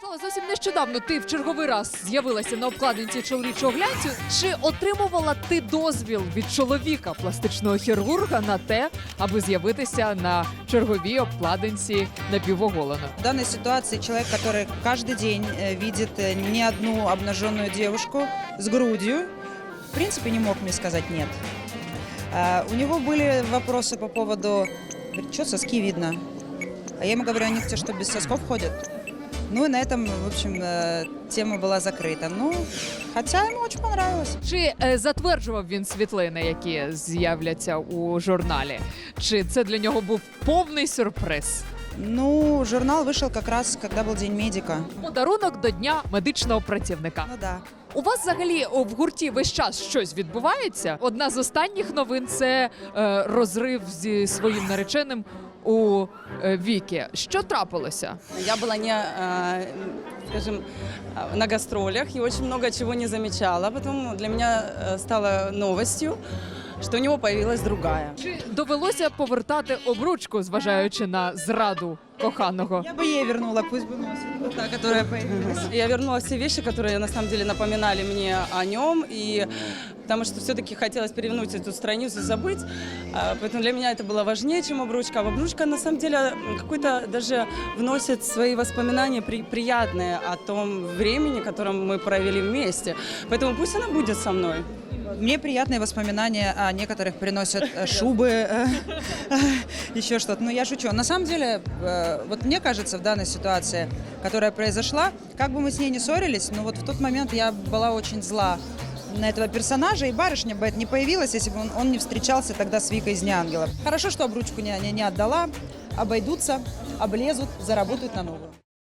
Слава, зовсім нещодавно ти в черговий раз з'явилася на обкладинці чоловічого глянцю. Чи отримувала ти дозвіл від чоловіка пластичного хірурга на те, аби з'явитися на черговій обкладинці напівоголено? В данной ситуации человек, который каждый день э, видит э, не одну обнаженную девушку с грудью, в принципе, не мог мне сказать нет. А, У него были вопросы по поводу, что соски видно? А я ему говорю, они те, что без сосков ходят. Ну и на этом, в общем, э, тема была закрыта. Ну, хотя ему очень понравилось. Чи е, затверджував він світлини, які з'являться у журналі? Чи це для нього був повний сюрприз? Ну, журнал вышел как раз, когда был День медика. Подарунок до дня медичного працівника. Ну да. У вас взагалі о, в гурті весь час щось відбувається. Одна з останніх новин це е, розрив зі своїм нареченим у е, віки. Що трапилося? Я была не, э, скажем, э, на гастролях и очень много чего не замечала. Потом для меня э, стало новостью, что у него появилась другая. Чи довелося повертати обручку, зважаючи на зраду коханого? Я бы ей вернула, пусть бы носит. Вот та, которая появилась. Я вернула все вещи, которые на самом деле напоминали мне о нем, и потому что все-таки хотелось перевернуть эту страницу и забыть. А, Поэтому для меня это было важнее, чем обручка. А обручка на самом деле м, какой-то даже вносит свои воспоминания при- приятные о том времени, котором мы провели вместе. Поэтому пусть она будет со мной. Мне приятные воспоминания о некоторых приносят э, шубы, э, еще что-то. Ну, я шучу. На самом деле, э, вот мне кажется, в данной ситуации, которая произошла, как бы мы с ней не ссорились, но вот в тот момент я была очень зла на этого персонажа, и барышня бы это не появилась, если бы он, он не встречался тогда с Викой из «Неангелов». Хорошо, что обручку не, не, не отдала, обойдутся, облезут, заработают на новую.